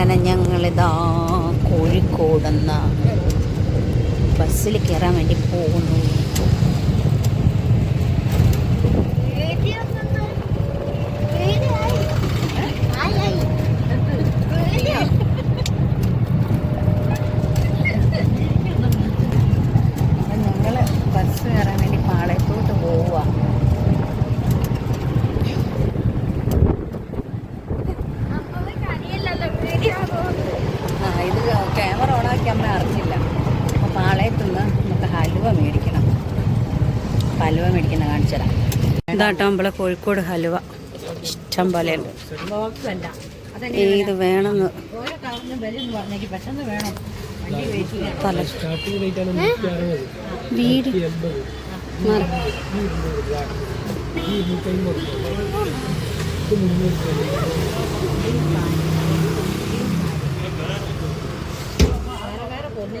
അങ്ങനെ ഞങ്ങളിതാ കോഴിക്കോടെന്ന ബസ്സിൽ കയറാൻ വേണ്ടി പോകുന്നു അപ്പം ഞങ്ങൾ ബസ് കയറാൻ വേണ്ടി പാളയത്തോട്ട് പോവുക ആ ഇത് ക്യാമറ ഓണാക്കി അമ്മ അറിഞ്ഞില്ല അപ്പോൾ പാളയത്തുനിന്ന് നമുക്ക് ഹലുവ മേടിക്കണം അപ്പം ഹലുവ മേടിക്കുന്ന കാണിച്ചു തരാം. ഇതാട്ടോ നമ്മളെ കോഴിക്കോട് ഹലുവ. ഇഷ്ടം പോലെ ഉണ്ട്. ഇത് വേണമെന്ന്. തല. വീട്. വേറെ വേറെ പൊന്നു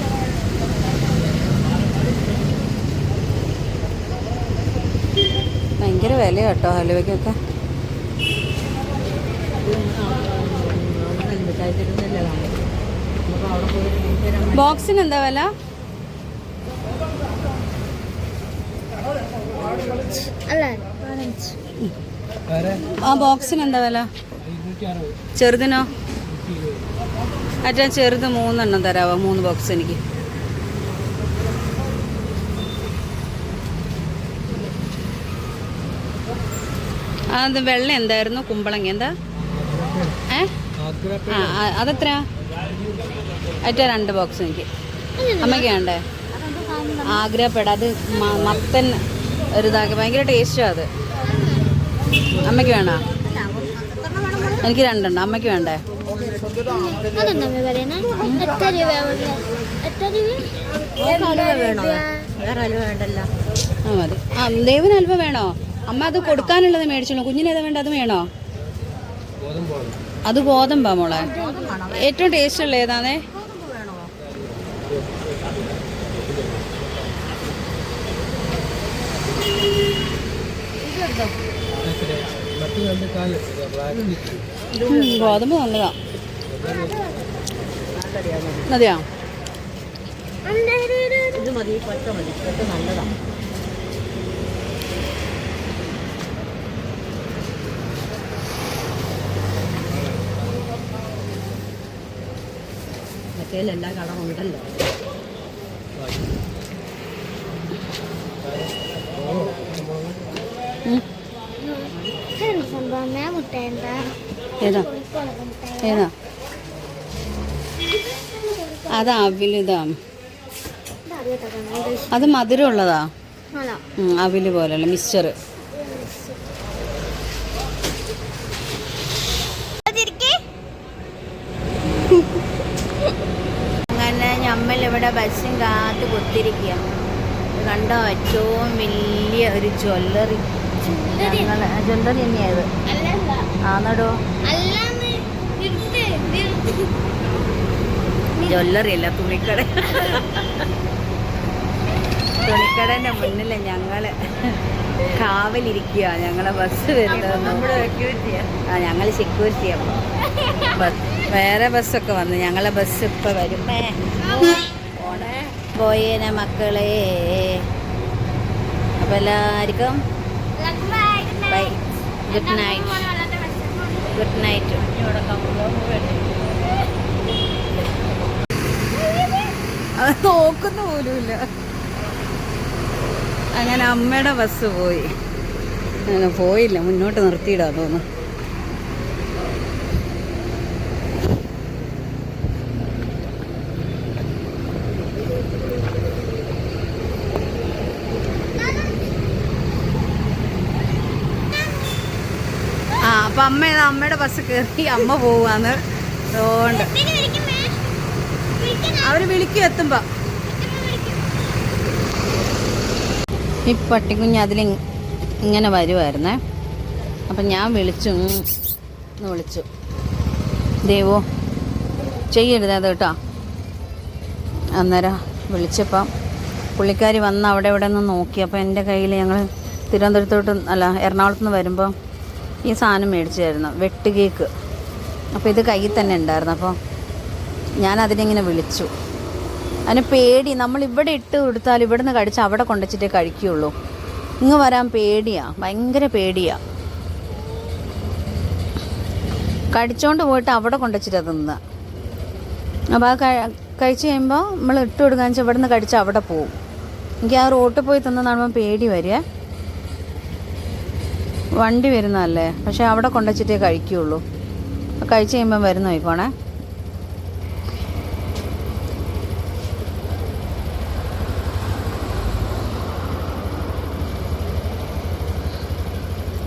ഭയങ്കര വില കേട്ടോ ഹലുവയ്ക്കൊക്കെ. ബോക്സിന് എന്താ വില ആ ബോക്സിന് എന്താ വില? ചെറുതിനോ? അറ്റാ അച്ഛാ ചെറുത് മൂന്നെണ്ണം തരാവോ? മൂന്ന് ബോക്സ് എനിക്ക്. അത് വെള്ള എന്തായിരുന്നു? കുമ്പളങ്ങ. എന്താ? ഏ? അതെത്ര? അറ്റ രണ്ട് ബോക്സ് എനിക്ക്. അമ്മയ്ക്ക് വേണ്ടേ? അത് മത്തൻ ഒരു ഇതാക്കി. ഭയങ്കര ടേസ്റ്റാണ് അത്. അമ്മയ്ക്ക് വേണോ? എനിക്ക് രണ്ടെണ്ണം. അമ്മയ്ക്ക് വേണ്ടേ? വേണോ ആ മതി. ആ ദേവന് വേണോ? അമ്മ അത് കൊടുക്കാനുള്ളത് മേടിച്ചോളൂ. കുഞ്ഞിന് ഏതാ വേണ്ട അത് വേണോ? അത് ഗോതമ്പാ മോളെ. ഏറ്റവും ടേസ്റ്റ് ഉള്ള ഏതാണേ ഗോതമ്പ് നല്ലതാ. അതെയാ ഇത് മതി പച്ച മതി. പച്ച നല്ലതാണ് എല്ലാ കളറും ഉണ്ടല്ലോ. ഏതാ? ഏതാ? അത് അവിലിതാ അത് മധുരം. ഉള്ളതാ ഉം, അവിൽ പോലെയല്ല മിക്സ്ചർ അങ്ങനെ നമ്മൾ ഇവിടെ ബസ്സും കാത്ത് കുത്തിരിക്കുക കണ്ടോ? ഏറ്റവും വലിയ ഒരു ജ്വല്ലറി. ജ്വല്ലറി? തന്നെയായത് ആന്നടോ. ജ്വല്ലറി അല്ല തുണിക്കട. തുണിക്കടന്റെ മുന്നിൽ ഞങ്ങൾ കാവലിരിക്കുക ഞങ്ങളെ ബസ് വരുന്നത്. ആ ഞങ്ങൾ സെക്യൂരിറ്റിയാ ബസ് വേറെ ബസ്സൊക്കെ വന്നു ഞങ്ങളെ ബസ് ഇപ്പൊ വരും. പോയേനെ മക്കളെ. അപ്പൊ എല്ലാവർക്കും bye. Good night. Good night. പോലുമില്ല. അങ്ങനെ അമ്മയുടെ ബസ് പോയി. അങ്ങനെ പോയില്ല. മുന്നോട്ട് നിർത്തിയിടാ തോന്നുന്നു. അപ്പൊ അമ്മ ഏതാ അമ്മയുടെ ബസ് കയറി അമ്മ പോവാന്ന്. അതുകൊണ്ട് അവർ വിളിക്കും എത്തുമ്പോ. ഈ പട്ടിക്കുഞ്ഞ് അതിൽ ഇങ്ങനെ വരുമായിരുന്നേ അപ്പം ഞാൻ വിളിച്ചു എന്ന് വിളിച്ചു. ദേവോ ചെയ്യരുത് അത് കേട്ടോ. അന്നേരം വിളിച്ചപ്പം പുള്ളിക്കാരി വന്ന് അവിടെ ഇവിടെ നിന്ന് നോക്കി. അപ്പോൾ എന്റെ കയ്യിൽ ഞങ്ങൾ തിരുവനന്തപുരത്തോട്ട് അല്ല എറണാകുളത്ത് നിന്ന് വരുമ്പോൾ ഈ സാധനം മേടിച്ചായിരുന്നു വെട്ട് കേക്ക്. അപ്പോൾ ഇത് കയ്യിൽ തന്നെ ഉണ്ടായിരുന്നു. അപ്പോൾ ഞാൻ അതിനെങ്ങനെ വിളിച്ചു. അതിന് പേടി നമ്മൾ ഇവിടെ ഇട്ട് കൊടുത്താൽ ഇവിടെ നിന്ന് കടിച്ച് അവിടെ കൊണ്ടുവച്ചിട്ടേ കഴിക്കുകയുള്ളൂ. ഇങ്ങ് വരാൻ പേടിയാ ഭയങ്കര പേടിയാ. കടിച്ചോണ്ട് പോയിട്ട് അവിടെ കൊണ്ടുവച്ചിട്ടാ തിന്നുക അപ്പോൾ ആ കഴിച്ച് കഴിയുമ്പോൾ നമ്മൾ ഇട്ട് കൊടുക്കാന്ന് വെച്ചാൽ ഇവിടെ നിന്ന് കടിച്ച് അവിടെ പോവും. എനിക്ക് ആ റോട്ടിൽ പോയി തിന്ന് കാണുമ്പോൾ പേടി വരിക വണ്ടി വരുന്നതല്ലേ? പക്ഷേ അവിടെ കൊണ്ടുവച്ചിട്ടേ കഴിക്കുകയുള്ളൂ. കഴിച്ച് കഴിയുമ്പം വരുന്ന പോയിക്കോണേ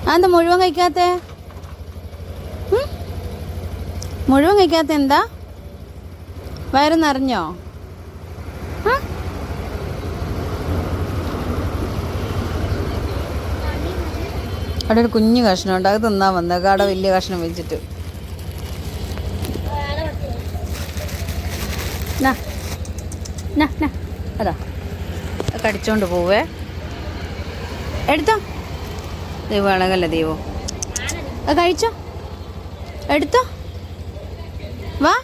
അതെന്താ മുഴുവൻ കഴിക്കാത്തേ? മുഴുവൻ കഴിക്കാത്ത എന്താ? വയറ് നിറഞ്ഞോ? അവിടെ ഒരു കുഞ്ഞു കഷ്ണമുണ്ട്. അത് തിന്നാൻ വന്നേക്കാം അവിടെ വലിയ കഷ്ണം വെച്ചിട്ട്. അതാ. കടിച്ചോണ്ട് പോവേ. എടുത്തോ? ദൈവം ഇളകല്ലേ ദൈവം. അത് കഴിച്ചോ? എടുത്തോ? വാ.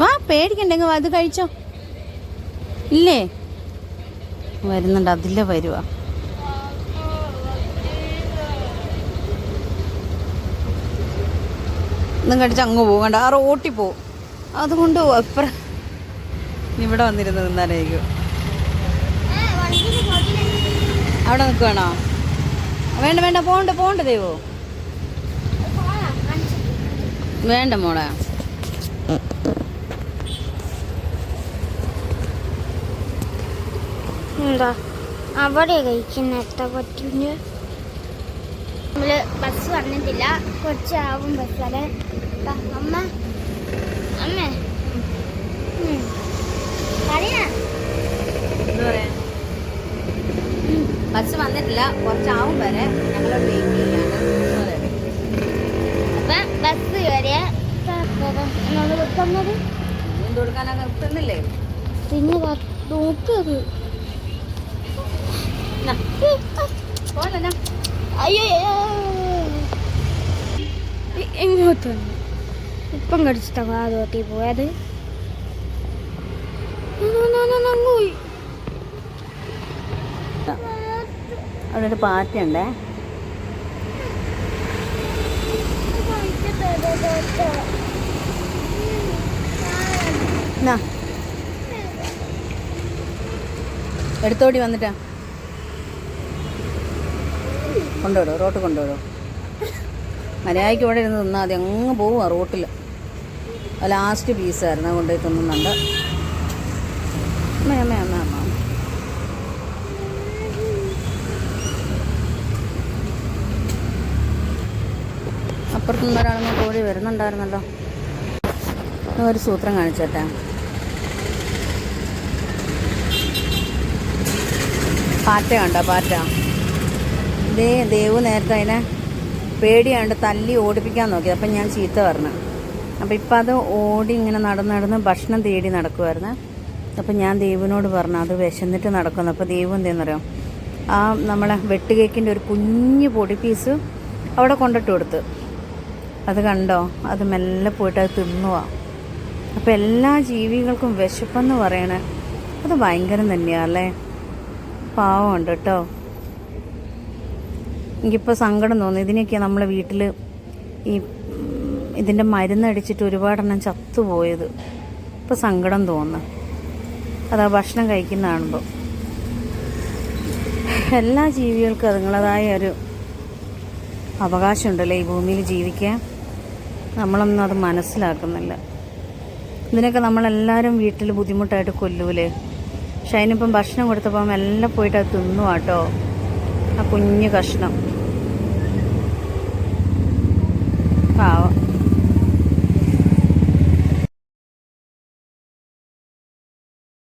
വാ പേടിക്കണ്ടെങ്കിൽ അത് കഴിച്ചോ? ഇല്ലേ? വരുന്നുണ്ട്. അതിലെ വരുവാ. ഇന്നും കടിച്ച് അങ്ങ് പോകണ്ട ആ റോട്ടി പോവും അതുകൊണ്ട് അപ്പുറ ഇവിടെ വന്നിരുന്ന് നിന്നാലായിരിക്കും. അവിടെ നിൽക്കുവാണോ? വേണ്ട വേണ്ട പോണ്ട പോണ്ട ദൈവോ. വേണ്ട മോളെ. എന്താ? അവിടെ കഴിക്കുന്ന എത്ര പറ്റില്ല നമ്മൾ ബസ് വന്നിട്ടില്ല. കുറച്ചാവും ബസ് വരെ ദാ, അമ്മ. അമ്മ. ബസ് വന്നിട്ടില്ല. കുറച്ചാവും വരെ. ഞങ്ങൾ വെയിറ്റ് ചെയ്യാണ്. അപ്പൊ ബസ് വരെ. തന്നത് കൊടുക്കാനൊക്കെ നിർത്തുന്നില്ലേ? പിന്നെ നോക്കത് പോലെ അയ്യോ എങ്ങോട്ടാണ് ഇപ്പം കടിച്ചിട്ടാ തോട്ടി പോയത് പോയി അവിടെ ഒരു പാറ്റുണ്ടേ ഉണ്ടേ എടുത്തോടി വന്നിട്ടാ കൊണ്ടുവിടോ റോട്ട് കൊണ്ടുവിടും മര്യാദയ്ക്ക് ഇവിടെ ഇരുന്ന് തിന്നാൽ മതി. അങ്ങ് പോവുക റോട്ടിൽ ലാസ്റ്റ് പീസായിരുന്നു കൊണ്ടുപോയി തിന്നുന്നുണ്ട്. അമ്മ അമ്മ അമ്മ അമ്മ അപ്പുറത്തുനിന്ന് ഒരാളിങ്ങനെ കോഴി വരുന്നുണ്ടായിരുന്നല്ലോ. ഒരു സൂത്രം കാണിച്ചേട്ടാ. പാറ്റ കണ്ടോ? പാറ്റ. ദേ ദേവ് നേരത്തെ അതിനെ പേടിയാണ്ട് തല്ലി ഓടിപ്പിക്കാൻ നോക്കി. അപ്പം ഞാൻ ചീത്ത പറഞ്ഞു. അപ്പം ഇപ്പം അത് ഓടി ഇങ്ങനെ നടന്ന് നടന്ന് ഭക്ഷണം തേടി നടക്കുമായിരുന്നു അപ്പം ഞാൻ ദേവിനോട് പറഞ്ഞു അത് വിശന്നിട്ട് നടക്കുന്നു. അപ്പോൾ ദേവ് എന്തെന്നറിയാം? ആ നമ്മളെ വെട്ടുകേക്കിന്റെ ഒരു കുഞ്ഞു പൊടി പീസ് അവിടെ കൊണ്ടിട്ട് കൊടുത്ത്. അത് കണ്ടോ? അത് മെല്ലെ പോയിട്ട് അത് തിന്നുവാ. അപ്പം എല്ലാ ജീവികൾക്കും വിശപ്പെന്ന് പറയണേ അത് ഭയങ്കരം തന്നെയാണ് അല്ലേ? പാവമുണ്ട് കേട്ടോ. എനിക്കിപ്പോൾ സങ്കടം തോന്നുന്നു. ഇതിനൊക്കെ നമ്മളെ വീട്ടിൽ ഈ ഇതിന്റെ മരുന്നടിച്ചിട്ട് ഒരുപാടെണ്ണം ചത്തുപോയത്. ഇപ്പോൾ സങ്കടം തോന്നുന്നു. അതാ ഭക്ഷണം കഴിക്കുന്ന എല്ലാ ജീവികൾക്കും അതുങ്ങളതായ ഒരു അവകാശമുണ്ടല്ലേ ഈ ഭൂമിയിൽ ജീവിക്കാൻ? നമ്മളൊന്നും അത് മനസ്സിലാക്കുന്നില്ല. ഇതിനൊക്കെ നമ്മളെല്ലാവരും വീട്ടിൽ ബുദ്ധിമുട്ടായിട്ട് കൊല്ലൂലേ? പക്ഷെ അതിനിപ്പം ഭക്ഷണം കൊടുത്തപ്പം എല്ലാം പോയിട്ട് അത് തിന്നു കേട്ടോ ആ കുഞ്ഞു കഷ്ണം. പാവം